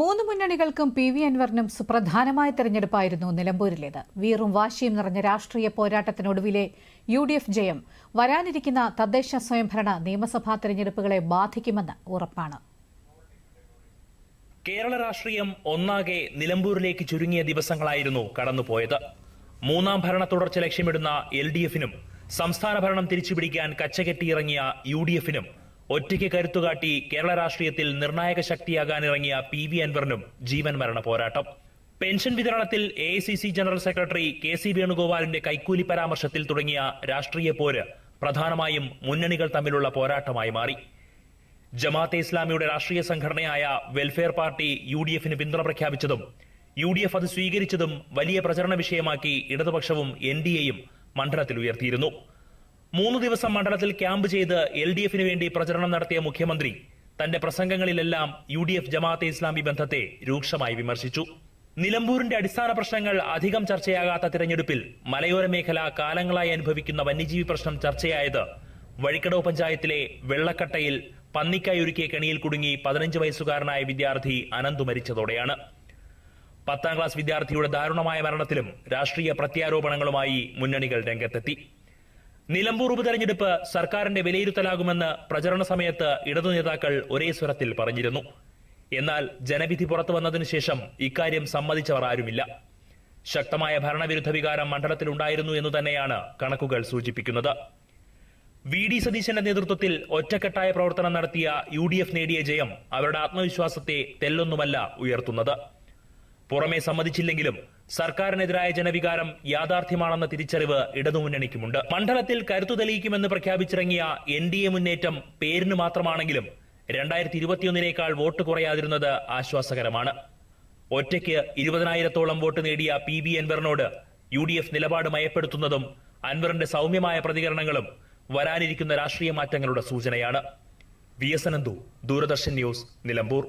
മൂന്ന് മുന്നണികൾക്കും P V അൻവറിനും സുപ്രധാനമായ തെരഞ്ഞെടുപ്പായിരുന്നു നിലമ്പൂരിലേത്. വീറും വാശിയും നിറഞ്ഞ രാഷ്ട്രീയ പോരാട്ടത്തിനൊടുവിലെ യു ഡി എഫ് ജയം വരാനിരിക്കുന്ന തദ്ദേശ സ്വയംഭരണ നിയമസഭാ തെരഞ്ഞെടുപ്പുകളെ ബാധിക്കുമെന്ന് ഉറപ്പാണ്. കേരള രാഷ്ട്രീയം ഒന്നാകെ നിലമ്പൂരിലേക്ക് ചുരുങ്ങിയ ദിവസങ്ങളായിരുന്നു കടന്നുപോയത്. മൂന്നാം ഭരണ തുടർച്ച ലക്ഷ്യമിടുന്ന എൽ ഡി എഫിനും സംസ്ഥാന ഭരണം തിരിച്ചുപിടിക്കാൻ കച്ചകെട്ടിയിറങ്ങിയ യു ഡി എഫിനും ഒറ്റയ്ക്ക് കരുത്തുകാട്ടി കേരള രാഷ്ട്രീയത്തിൽ നിർണായക ശക്തിയാകാനിറങ്ങിയ പി വി അൻവറിനും ജീവൻ മരണ പോരാട്ടം. പെൻഷൻ വിതരണത്തിൽ A general secretary K C വേണുഗോപാലിന്റെ കൈക്കൂലി പരാമർശത്തിൽ തുടങ്ങിയ രാഷ്ട്രീയ പോര് പ്രധാനമായും മുന്നണികൾ തമ്മിലുള്ള പോരാട്ടമായി മാറി. ജമാഅത്തെ ഇസ്ലാമിയുടെ രാഷ്ട്രീയ സംഘടനയായ വെൽഫെയർ പാർട്ടി യു ഡി എഫിന് പിന്തുണ പ്രഖ്യാപിച്ചതും യു ഡി എഫ് അത് സ്വീകരിച്ചതും വലിയ പ്രചരണ വിഷയമാക്കി ഇടതുപക്ഷവും എൻ ഡി എയും മണ്ഡലത്തിൽ ഉയർത്തിയിരുന്നു. മൂന്ന് ദിവസം മണ്ഡലത്തിൽ ക്യാമ്പ് ചെയ്ത് എൽ ഡി എഫിന് വേണ്ടി പ്രചരണം നടത്തിയ മുഖ്യമന്ത്രി തന്റെ പ്രസംഗങ്ങളിലെല്ലാം U D F Jamaat-e Islami ബന്ധത്തെ രൂക്ഷമായി വിമർശിച്ചു. നിലമ്പൂരിന്റെ അടിസ്ഥാന പ്രശ്നങ്ങൾ അധികം ചർച്ചയാകാത്ത തിരഞ്ഞെടുപ്പിൽ മലയോര മേഖല കാലങ്ങളായി അനുഭവിക്കുന്ന വന്യജീവി പ്രശ്നം ചർച്ചയായത് വഴിക്കടവ് പഞ്ചായത്തിലെ വെള്ളക്കട്ടയിൽ പന്നിക്കായി ഒരുക്കിയ കെണിയിൽ കുടുങ്ങി പതിനഞ്ച് വയസ്സുകാരനായ വിദ്യാർത്ഥി അനന്തു മരിച്ചതോടെയാണ്. പത്താം ക്ലാസ് വിദ്യാർത്ഥിയുടെ ദാരുണമായ മരണത്തിലും രാഷ്ട്രീയ പ്രത്യാരോപണങ്ങളുമായി മുന്നണികൾ രംഗത്തെത്തി. നിലമ്പൂർ ഉപതെരഞ്ഞെടുപ്പ് സർക്കാരിന്റെ വിലയിരുത്തലാകുമെന്ന് പ്രചരണ സമയത്ത് ഇടതു നേതാക്കൾ ഒരേ സ്വരത്തിൽ പറഞ്ഞിരുന്നു. എന്നാൽ ജനവിധി പുറത്തു വന്നതിനു ശേഷം ഇക്കാര്യം സമ്മതിച്ചവർ ആരുമില്ല. ശക്തമായ ഭരണവിരുദ്ധ വികാരം മണ്ഡലത്തിലുണ്ടായിരുന്നു എന്ന് തന്നെയാണ് കണക്കുകൾ സൂചിപ്പിക്കുന്നത്. വി ഡി സതീശന്റെ നേതൃത്വത്തിൽ ഒറ്റക്കെട്ടായ പ്രവർത്തനം നടത്തിയ യു നേടിയ ജയം അവരുടെ ആത്മവിശ്വാസത്തെ തെല്ലൊന്നുമല്ല ഉയർത്തുന്നത്. പുറമെ സമ്മതിച്ചില്ലെങ്കിലും സർക്കാരിനെതിരായ ജനവികാരം യാഥാർത്ഥ്യമാണെന്ന തിരിച്ചറിവ് ഇടതുമുന്നണിക്കുമുണ്ട്. മണ്ഡലത്തിൽ കരുത്തു തെളിയിക്കുമെന്ന് പ്രഖ്യാപിച്ചിറങ്ങിയ എൻ ഡി എ മുന്നേറ്റം പേരിന് മാത്രമാണെങ്കിലും രണ്ടായിരത്തി ഇരുപത്തിയൊന്നിനേക്കാൾ വോട്ട് കുറയാതിരുന്നത് ആശ്വാസകരമാണ്. ഒറ്റയ്ക്ക് ഇരുപതിനായിരത്തോളം വോട്ട് നേടിയ പി ബി അൻവറിനോട് യു ഡി എഫ് നിലപാട് മയപ്പെടുത്തുന്നതും അൻവറിന്റെ സൗമ്യമായ പ്രതികരണങ്ങളും വരാനിരിക്കുന്ന രാഷ്ട്രീയ മാറ്റങ്ങളുടെ സൂചനയാണ്. V S Ananthu Doordarshan news Nilambur.